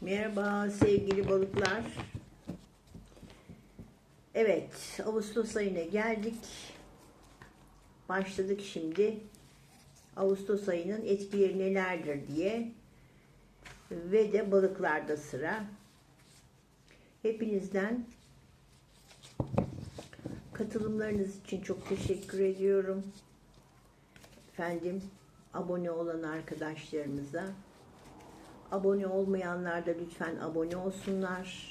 Merhaba sevgili balıklar. Evet, Ağustos ayına geldik. Başladık şimdi. Ağustos ayının etkileri nelerdir diye. Ve de balıklarda sıra. Hepinizden katılımlarınız için çok teşekkür ediyorum. Efendim, abone olan arkadaşlarımıza Abone olmayanlar da lütfen abone olsunlar.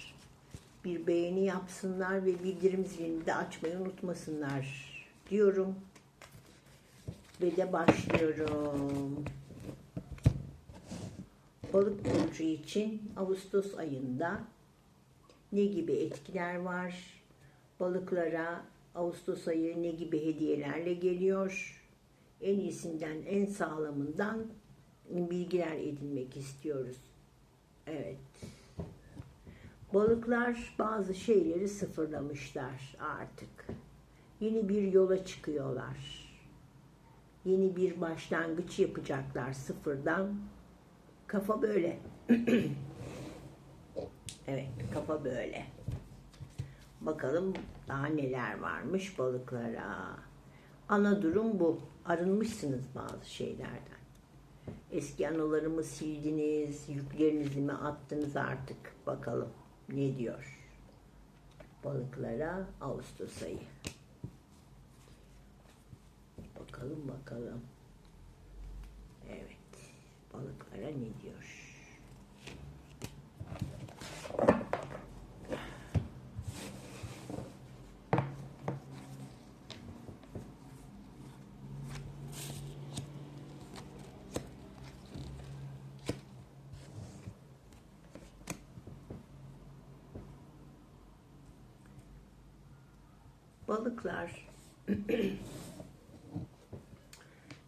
Bir beğeni yapsınlar ve bildirim zilini de açmayı unutmasınlar diyorum. Ve de başlıyorum. Balık burcu için Ağustos ayında ne gibi etkiler var? Balıklara Ağustos ayı ne gibi hediyelerle geliyor? En iyisinden, en sağlamından bilgiler edinmek istiyoruz. Evet. Balıklar bazı şeyleri sıfırlamışlar artık. Yeni bir yola çıkıyorlar. Yeni bir başlangıç yapacaklar sıfırdan. Kafa böyle. evet, kafa böyle. Bakalım daha neler varmış balıklara. Ana durum bu. Arınmışsınız bazı şeylerden. Eski anılarımı sildiniz, yüklerinizi mi attınız artık? Bakalım ne diyor? Balıklara Ağustos ayı. Bakalım bakalım. Evet. Balıklara ne diyor? Balıklar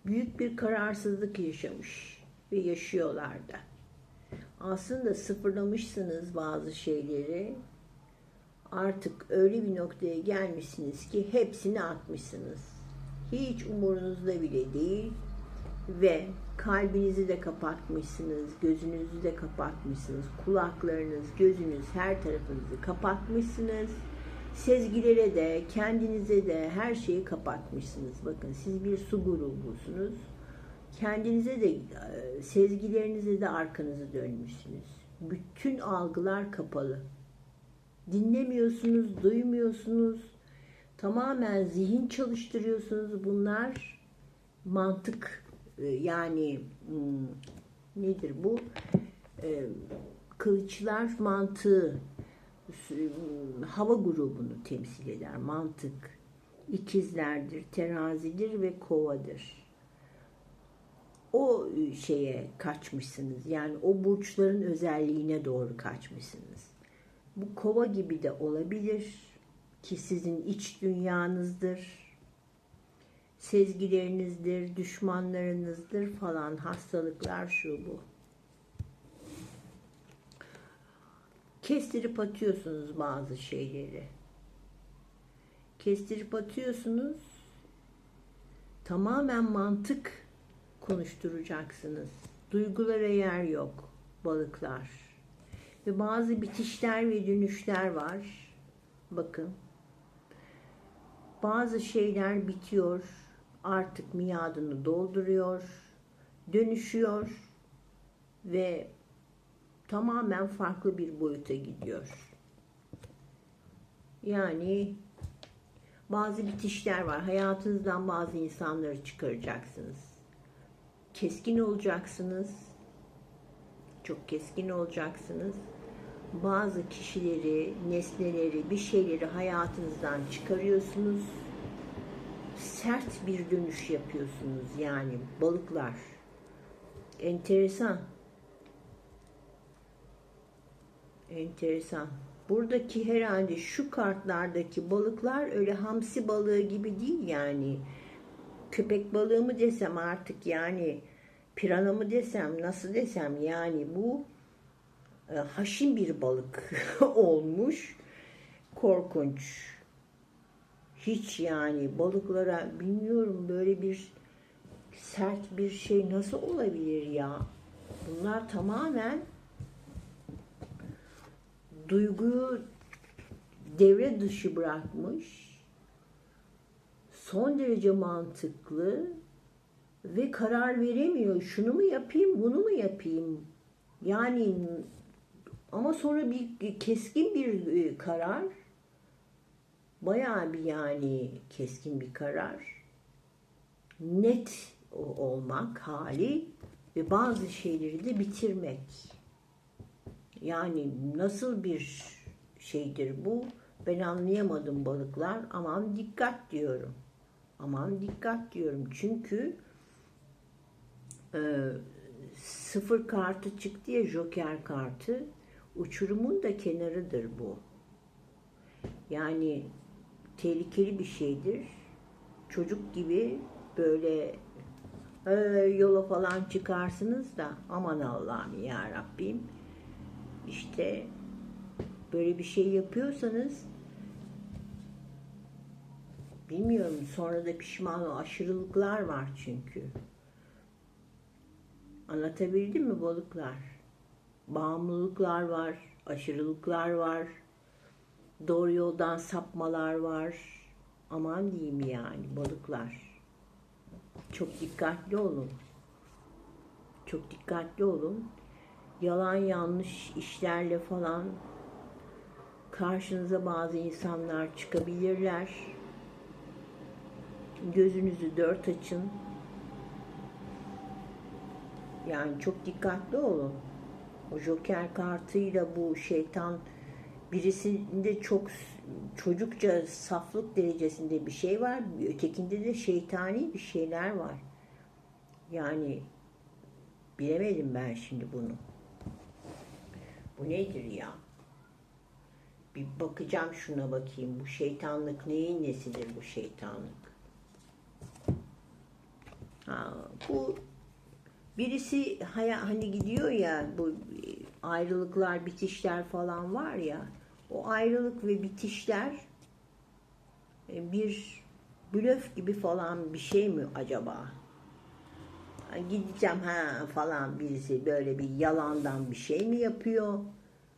büyük bir kararsızlık yaşamış ve yaşıyorlar da. Aslında sıfırlamışsınız bazı şeyleri. Artık öyle bir noktaya gelmişsiniz ki hepsini atmışsınız. Hiç umurunuzda bile değil ve kalbinizi de kapatmışsınız, gözünüzü de kapatmışsınız, kulaklarınız, gözünüz, her tarafınızı kapatmışsınız sezgilere de, kendinize de her şeyi kapatmışsınız. Bakın siz bir su grubusunuz. Kendinize de, e, sezgilerinize de arkanızı dönmüşsünüz. Bütün algılar kapalı. Dinlemiyorsunuz, duymuyorsunuz. Tamamen zihin çalıştırıyorsunuz. Bunlar mantık e, yani hmm, nedir bu? E, kılıçlar mantığı hava grubunu temsil eder. Mantık, ikizlerdir, terazidir ve kovadır. O şeye kaçmışsınız. Yani o burçların özelliğine doğru kaçmışsınız. Bu kova gibi de olabilir ki sizin iç dünyanızdır. Sezgilerinizdir, düşmanlarınızdır falan hastalıklar şu bu. Kestirip atıyorsunuz bazı şeyleri. Kestirip atıyorsunuz. Tamamen mantık konuşturacaksınız. Duygulara yer yok balıklar. Ve bazı bitişler ve dönüşler var. Bakın. Bazı şeyler bitiyor. Artık miadını dolduruyor. Dönüşüyor. Ve tamamen farklı bir boyuta gidiyor. Yani bazı bitişler var. Hayatınızdan bazı insanları çıkaracaksınız. Keskin olacaksınız. Çok keskin olacaksınız. Bazı kişileri, nesneleri, bir şeyleri hayatınızdan çıkarıyorsunuz. Sert bir dönüş yapıyorsunuz yani balıklar. Enteresan. Enteresan. Buradaki herhalde şu kartlardaki balıklar öyle hamsi balığı gibi değil yani. Köpek balığı mı desem artık yani pirana mı desem nasıl desem yani bu e, haşin bir balık olmuş. Korkunç. Hiç yani balıklara bilmiyorum böyle bir sert bir şey nasıl olabilir ya? Bunlar tamamen duyguyu devre dışı bırakmış. Son derece mantıklı ve karar veremiyor. Şunu mu yapayım, bunu mu yapayım? Yani ama sonra bir keskin bir e, karar. Bayağı bir yani keskin bir karar. Net olmak hali ve bazı şeyleri de bitirmek. Yani nasıl bir şeydir bu? Ben anlayamadım balıklar. Aman dikkat diyorum. Aman dikkat diyorum. Çünkü e, sıfır kartı çıktı ya joker kartı. Uçurumun da kenarıdır bu. Yani tehlikeli bir şeydir. Çocuk gibi böyle e, yola falan çıkarsınız da aman Allah'ım ya Rabbim. İşte böyle bir şey yapıyorsanız bilmiyorum sonra da pişman ol. Aşırılıklar var çünkü. Anlatabildim mi balıklar? Bağımlılıklar var, aşırılıklar var, doğru yoldan sapmalar var. Aman diyeyim yani balıklar. Çok dikkatli olun. Çok dikkatli olun. Yalan yanlış işlerle falan karşınıza bazı insanlar çıkabilirler. Gözünüzü dört açın. Yani çok dikkatli olun. O joker kartıyla bu şeytan birisinde çok çocukça saflık derecesinde bir şey var. Ötekinde de şeytani bir şeyler var. Yani bilemedim ben şimdi bunu. Bu nedir ya? Bir bakacağım şuna bakayım. Bu şeytanlık neyin nesidir bu şeytanlık? Ha, bu birisi hani gidiyor ya bu ayrılıklar, bitişler falan var ya. O ayrılık ve bitişler e, bir blöf gibi falan bir şey mi acaba? Gideceğim ha falan birisi böyle bir yalandan bir şey mi yapıyor?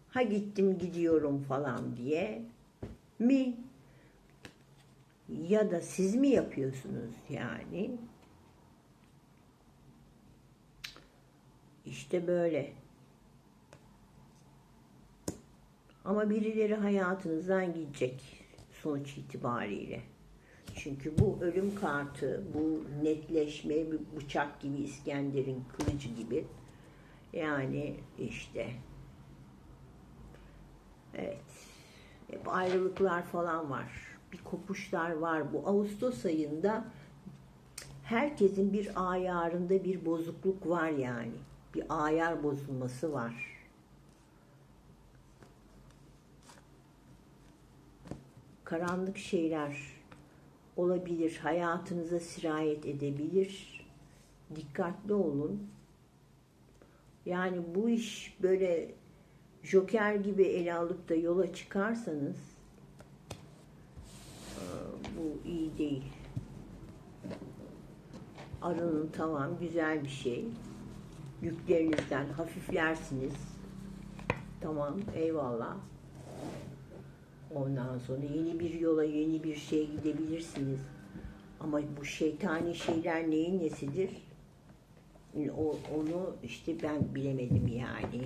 Ha gittim gidiyorum falan diye mi? Ya da siz mi yapıyorsunuz yani? İşte böyle. Ama birileri hayatınızdan gidecek sonuç itibariyle. Çünkü bu ölüm kartı, bu netleşme, bir bıçak gibi İskender'in kılıcı gibi. Yani işte evet hep ayrılıklar falan var. Bir kopuşlar var. Bu Ağustos ayında herkesin bir ayarında bir bozukluk var yani. Bir ayar bozulması var. Karanlık şeyler olabilir, hayatınıza sirayet edebilir. Dikkatli olun. Yani bu iş böyle joker gibi ele alıp da yola çıkarsanız e, bu iyi değil. Arının tamam güzel bir şey. Yüklerinizden hafiflersiniz. Tamam eyvallah. Ondan sonra yeni bir yola, yeni bir şeye gidebilirsiniz. Ama bu şeytani şeyler neyin nesidir? O, onu işte ben bilemedim yani.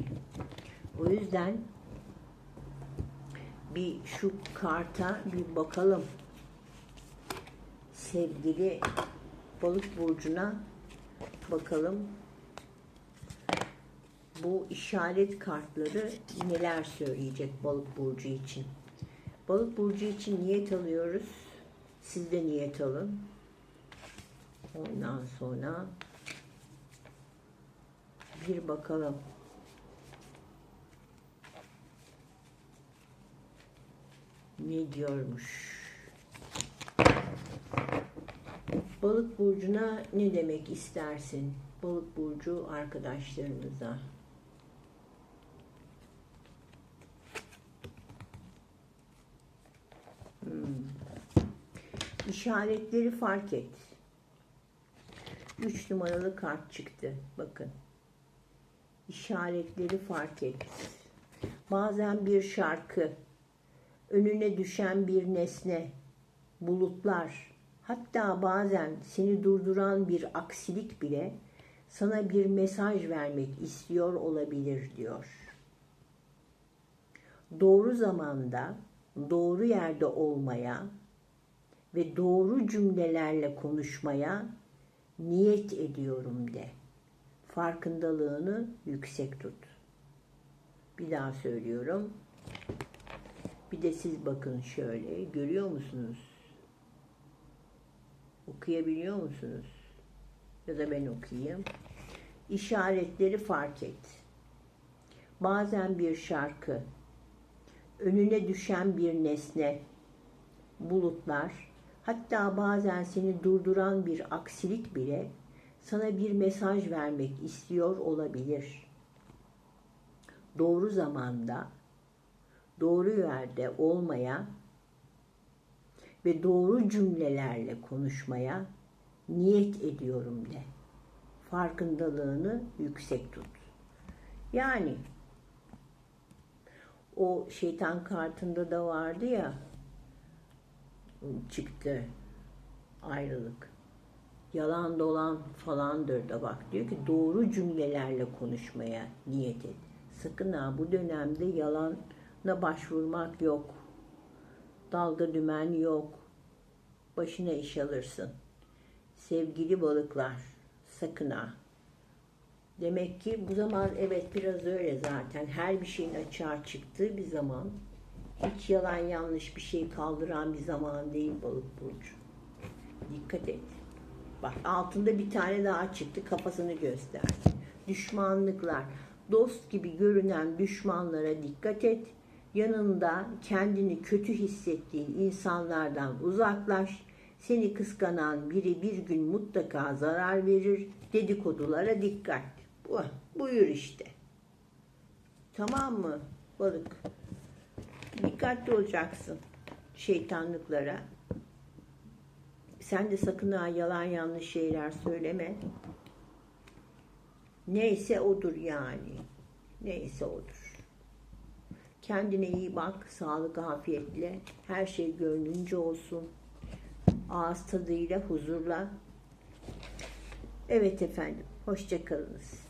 O yüzden bir şu karta bir bakalım. Sevgili balık burcuna bakalım. Bu işaret kartları neler söyleyecek balık burcu için? Balık burcu için niyet alıyoruz. Siz de niyet alın. Ondan sonra bir bakalım. Ne diyormuş? Balık burcuna ne demek istersin? Balık burcu arkadaşlarımıza. İşaretleri fark et. Üç numaralı kart çıktı. Bakın. İşaretleri fark et. bazen bir şarkı, önüne düşen bir nesne, bulutlar, hatta bazen seni durduran bir aksilik bile sana bir mesaj vermek istiyor olabilir diyor. Doğru zamanda, doğru yerde olmaya ve doğru cümlelerle konuşmaya niyet ediyorum de. Farkındalığını yüksek tut. Bir daha söylüyorum. Bir de siz bakın şöyle. Görüyor musunuz? Okuyabiliyor musunuz? Ya da ben okuyayım. İşaretleri fark et. Bazen bir şarkı, önüne düşen bir nesne, bulutlar, hatta bazen seni durduran bir aksilik bile sana bir mesaj vermek istiyor olabilir. Doğru zamanda, doğru yerde olmaya ve doğru cümlelerle konuşmaya niyet ediyorum de. Farkındalığını yüksek tut. Yani o şeytan kartında da vardı ya çıktı ayrılık. Yalan dolan falandır da bak diyor ki doğru cümlelerle konuşmaya niyet et. Sakın ha bu dönemde yalana başvurmak yok. Dalga dümen yok. Başına iş alırsın. Sevgili balıklar sakın ha. Demek ki bu zaman evet biraz öyle zaten. Her bir şeyin açığa çıktığı bir zaman. Hiç yalan yanlış bir şey kaldıran bir zaman değil balık burcu. Dikkat et. Bak altında bir tane daha çıktı kafasını gösterdi. Düşmanlıklar. Dost gibi görünen düşmanlara dikkat et. Yanında kendini kötü hissettiğin insanlardan uzaklaş. Seni kıskanan biri bir gün mutlaka zarar verir. Dedikodulara dikkat. Bu, buyur işte. Tamam mı balık? Dikkatli olacaksın şeytanlıklara. Sen de sakın ha yalan yanlış şeyler söyleme. Neyse odur yani. Neyse odur. Kendine iyi bak, sağlık afiyetle. Her şey gönlünce olsun. Ağız tadıyla, huzurla. Evet efendim, hoşçakalınız.